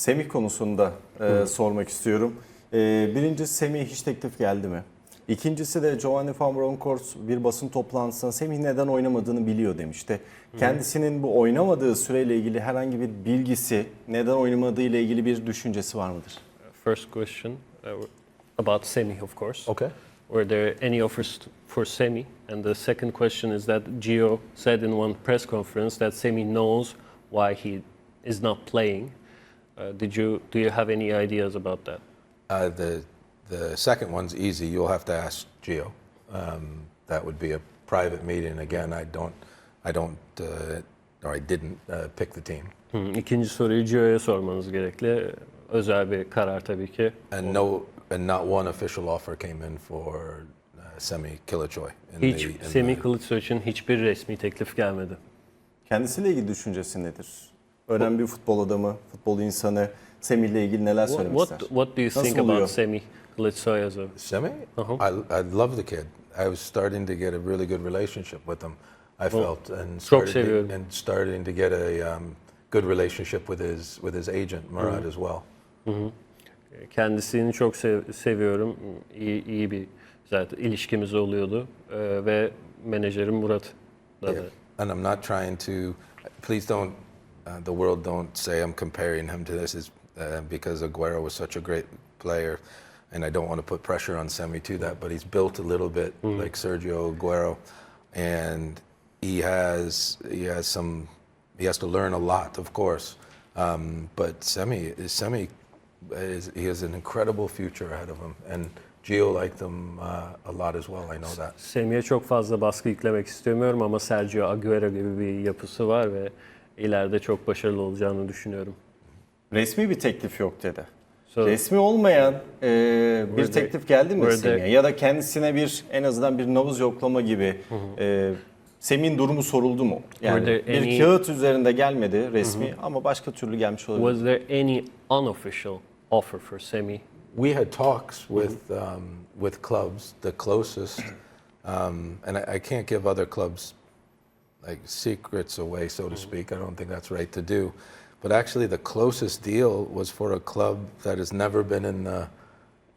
Semih konusunda e, sormak istiyorum. E, birincisi Semih hiç teklif geldi mi? İkincisi de Giovanni Van Bronckhorst bir basın toplantısında Semih neden oynamadığını biliyor demişti. Kendisinin bu oynamadığı süreyle ilgili herhangi bir bilgisi, neden oynamadığı ile ilgili bir düşüncesi var mıdır? First question uh, about Semi, of course. Okay. Were there any offers t- for Semi? And the second question is that Gio said in one press conference that Semi knows why he is not playing. Uh, did you do you have any ideas about that? Uh, the the second one's easy. You'll have to ask Gio. Um, that would be a private meeting. Again, I don't, I don't, uh, or I didn't uh, pick the team. Hmm, İkinci soruyu Gio'ya sormanız gerekli. Özel bir karar tabii ki. And no, and not one official offer came in for uh, Semi Kilichoy. in Hiç the- in Semih the- Kılıçsoy için hiçbir resmi teklif gelmedi. Kendisiyle ilgili düşüncesi nedir? Önemli bir futbol adamı, futbol insanı. Semih'le ilgili neler söylemek what, ister? what do you Nasıl think oluyor? about Semih Kılıçsoy as a Semi? Uh-huh. I, I love the kid. I was starting to get a really good relationship with him. I felt and çok started seviyorum. to, and starting to get a um, good relationship with his with his agent Murad as well. Kendisini çok sev- seviyorum. İyi, iyi bir zaten ilişkimiz oluyordu. Ee, ve menajerim Murat da. da. And I'm not trying to. Please don't. Uh, the world don't say I'm comparing him to this is uh, because Aguero was such a great player, and I don't want to put pressure on Semi to that. But he's built a little bit like Sergio Aguero, and he has he has some. He has to learn a lot, of course. Um, but Semi is Semi is he has an incredible future ahead of him, and Gio liked him uh, a lot as well. I know that. Semih'e çok fazla baskı yüklemek istemiyorum ama Sergio Aguero gibi bir yapısı var ve ileride çok başarılı olacağını düşünüyorum. Resmi bir teklif yok dedi. So, Resmi olmayan e, bir Were teklif geldi mi Semih'e? Ya da kendisine bir en azından bir nabız yoklama gibi e, Semih'in durumu soruldu mu? Yani bir any- kağıt üzerinde gelmedi resmi ama başka türlü gelmiş olabilir. was there any unofficial offer for Semih? We had talks with um, with clubs, the closest, um, and I, I can't give other clubs like secrets away, so to speak. I don't think that's right to do. But actually, the closest deal was for a club that has never been in the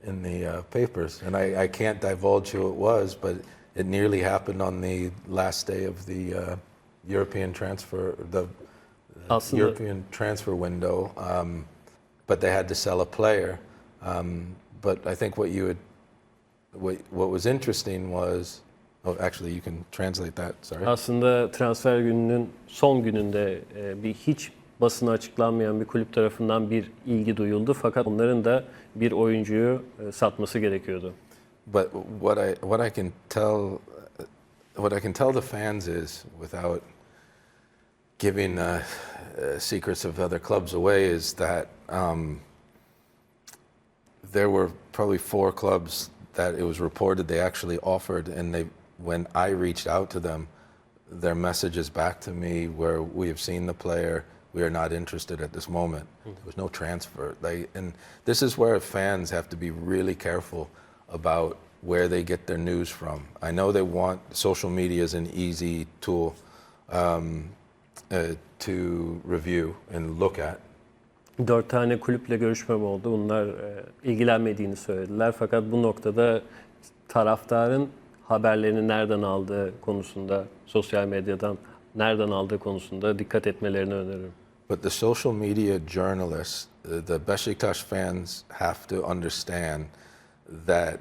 in the uh, papers, and I, I can't divulge who it was, but it nearly happened on the last day of the uh, European transfer, the Aslında European transfer window, um, but they had to sell a player. Um, but I think what you would, what, what was interesting was, oh, actually, you can translate that. Sorry. Aslında transfer gününün son gününde e, bir hiç basına açıklanmayan bir kulüp tarafından bir ilgi duyuldu fakat onların da bir oyuncuyu e, satması gerekiyordu. But what I what I can tell, what I can tell the fans is, without giving uh, uh, secrets of other clubs away, is that um, there were probably four clubs that it was reported they actually offered, and they when I reached out to them, their messages back to me were, "We have seen the player. We are not interested at this moment. There was no transfer." They, and this is where fans have to be really careful about where they get their news from. I know they want social media is an easy tool um, uh, to review and look at. Dört tane kulüple görüşmem oldu. Bunlar e, ilgilenmediğini söylediler. Fakat bu noktada taraftarın haberlerini nereden aldığı konusunda, sosyal medyadan nereden aldığı konusunda dikkat etmelerini öneririm. But the social media journalists, uh, the Besiktas fans have to understand that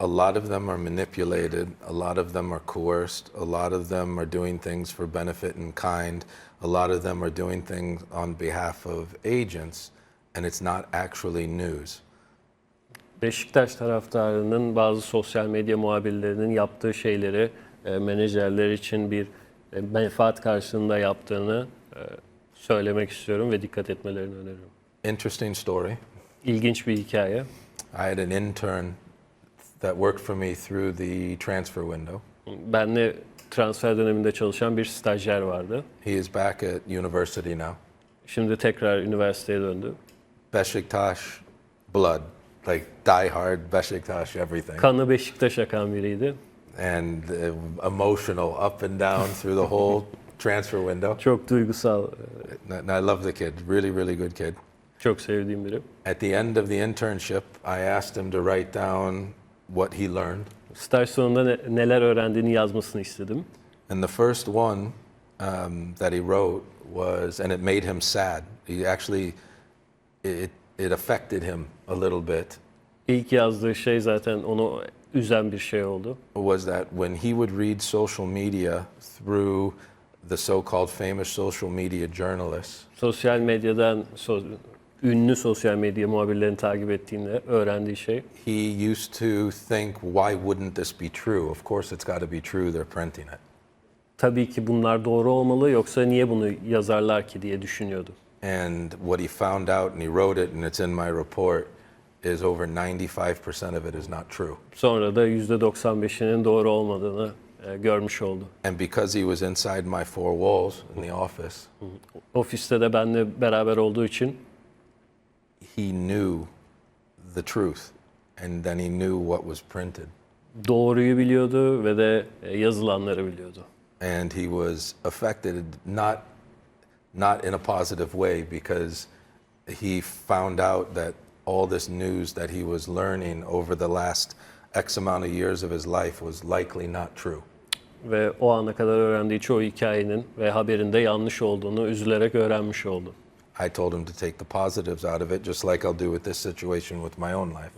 a lot of them are manipulated, a lot of them are coerced, a lot of them are doing things for benefit in kind, a lot of them are doing things on behalf of agents, and it's not actually news. Beşiktaş taraftarının bazı sosyal medya muhabirlerinin yaptığı şeyleri e, menajerler için bir e, menfaat karşılığında yaptığını e, söylemek istiyorum ve dikkat etmelerini öneririm. Interesting story. İlginç bir hikaye. I had an intern that worked for me through the transfer window. Benle transfer döneminde çalışan bir stajyer vardı. He is back at university now. Şimdi tekrar üniversiteye döndü. Besiktas blood, like die hard Besiktas everything, Kanı Beşiktaş akan biriydi. and uh, emotional up and down through the whole transfer window. Çok duygusal. And I love the kid, really, really good kid. Çok sevdiğim biri. At the end of the internship, I asked him to write down what he learned. Staj sonunda ne- neler öğrendiğini yazmasını istedim. And the first one um, that he wrote was, and it made him sad. He actually, it, it affected him a little bit. İlk yazdığı şey zaten onu üzen bir şey oldu. Was that when he would read social media through the so-called famous social media journalists, Sosyal medyadan so- ünlü sosyal medya muhabirlerini takip ettiğinde öğrendiği şey he used to think, why wouldn't this be true? Of course, it's got to be true. They're printing it. tabii ki bunlar doğru olmalı yoksa niye bunu yazarlar ki diye düşünüyordu. And what he found out, and he wrote it, and it's in my report, is over 95% of it is not true. Sonra da %95'inin doğru olmadığını e, görmüş oldu. And because he was inside my four walls in the office, Ofiste de benle beraber olduğu için he knew the truth, and then he knew what was printed. doğruyu biliyordu ve de e, yazılanları biliyordu. And he was affected, not, not in a positive way, because he found out that all this news that he was learning over the last X amount of years of his life was likely not true. Ve o ana kadar öğrendiği çoğu hikayenin ve haberin de yanlış olduğunu üzülerek öğrenmiş oldu. I told him to take the positives out of it, just like I'll do with this situation with my own life.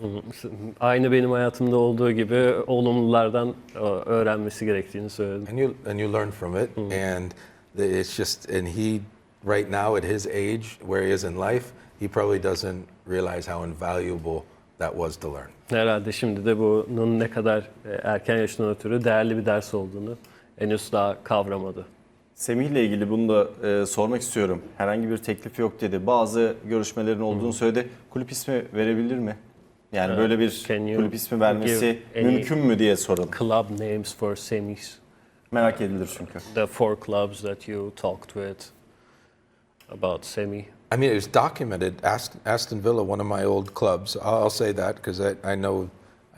Aynı benim hayatımda olduğu gibi olumlulardan e, öğrenmesi gerektiğini söyledim. And you and you learn from it, and it's just and he right now at his age where he is in life, he probably doesn't realize how invaluable that was to learn. Herhalde şimdi de bunun ne kadar e, erken yaşından ötürü değerli bir ders olduğunu henüz daha kavramadı. Semih ile ilgili bunu da e, sormak istiyorum. Herhangi bir teklif yok dedi. Bazı görüşmelerin olduğunu söyledi. Kulüp ismi verebilir mi? Yani böyle bir kulüp ismi vermesi mümkün mü diye soralım. Club names for semis. Merak edilir çünkü. The four clubs that you talked with about semi. I mean, it was documented. Aston, Aston Villa, one of my old clubs. I'll, I'll say that because I, I know,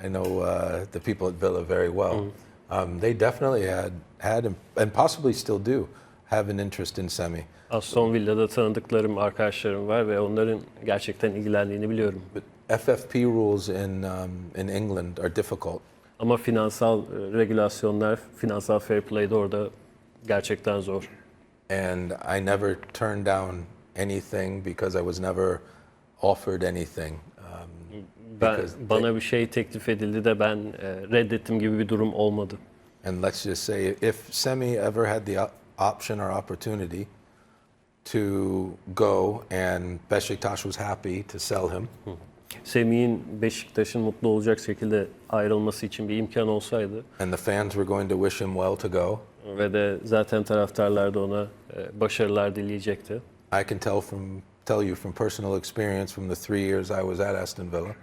I know uh, the people at Villa very well. Um, they definitely had had and, and possibly still do have an interest in semi. Aston Villa'da tanıdıklarım, arkadaşlarım var ve onların gerçekten ilgilendiğini biliyorum. But FFP rules in um, in England are difficult. Ama finansal regülasyonlar, finansal fair play de orada gerçekten zor. And I never turned down anything because I was never offered anything. Um, Ben, because they- bana bir şey teklif edildi de ben e, reddettim gibi bir durum olmadı. and let's just say, if Semi ever had the op- option or opportunity to go, and Besiktas was happy to sell him, Semih'in Beşiktaş'ın mutlu olacak şekilde ayrılması için bir imkan olsaydı and the fans were going to wish him well to go, ve de zaten taraftarlar da ona e, başarılar dileyecekti. I can tell from tell you from personal experience from the three years I was at Aston Villa,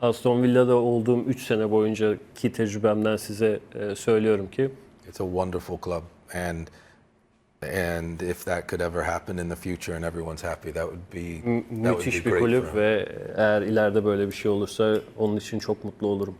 Aston Villa'da olduğum 3 sene boyuncaki tecrübemden size e, söylüyorum ki it's a wonderful club, and and if that could ever happen in the future and everyone's happy, that would be that would be müthiş bir great for kulüp him. ve eğer ileride böyle bir şey olursa onun için çok mutlu olurum.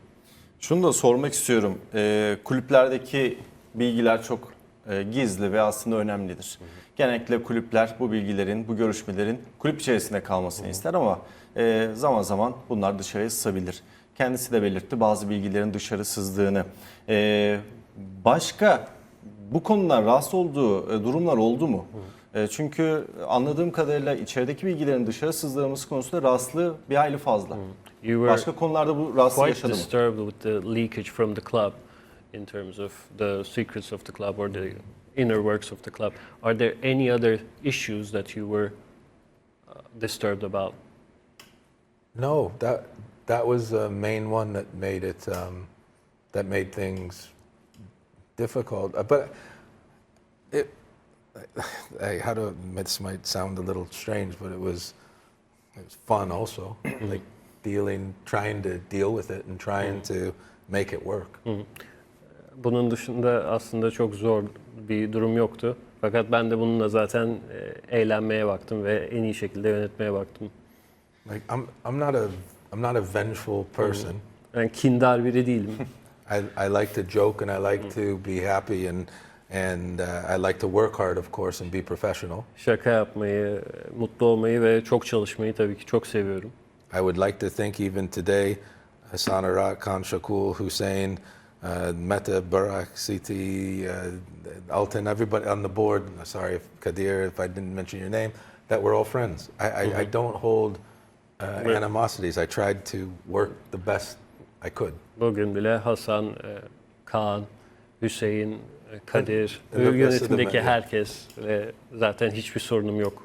Şunu da sormak istiyorum. Ee, kulüplerdeki bilgiler çok e, gizli ve aslında önemlidir. Genellikle kulüpler bu bilgilerin, bu görüşmelerin kulüp içerisinde kalmasını ister ama e, zaman zaman bunlar dışarıya sızabilir. Kendisi de belirtti bazı bilgilerin dışarı sızdığını. Ee, başka bu konudan rahatsız olduğu e, durumlar oldu mu? E, çünkü anladığım kadarıyla içerideki bilgilerin dışarı sızdırılması konusunda rahatsızlığı bir hayli fazla. Were Başka konularda bu rahatsızlık quite yaşadı mı? Disturbed with the leakage from the club in terms of the secrets of the club or the inner works of the club. Are there any other issues that you were uh, disturbed about? No, that that was the main one that made it um, that made things difficult. Uh, But it, I, how to this might sound a little strange, but it was it was fun also, like dealing, trying to deal with it and trying to make it work. Bunun dışında aslında çok zor bir durum yoktu. Fakat ben de bununla zaten e, eğlenmeye baktım ve en iyi şekilde yönetmeye baktım. Like I'm I'm not a I'm not a vengeful person. Ben kindar biri değilim. I, I like to joke and I like to be happy and And uh, I like to work hard, of course, and be professional. Şaka yapmayı, mutlu olmayı ve çok çalışmayı tabii ki çok seviyorum. I would like to think even today, Hassan Arak, Khan Shakul, Hussein, uh, Meta, Barak, CT, uh, Alton, everybody on the board. Sorry if Kadir, if I didn't mention your name, that we're all friends. I, I, I don't hold uh, Right. animosities. I tried to work the best I could. Bugün bile Hasan, e, Kaan, Hüseyin, e, Kadir, And the rest of them, yönetimdeki herkes ve zaten hiçbir sorunum yok.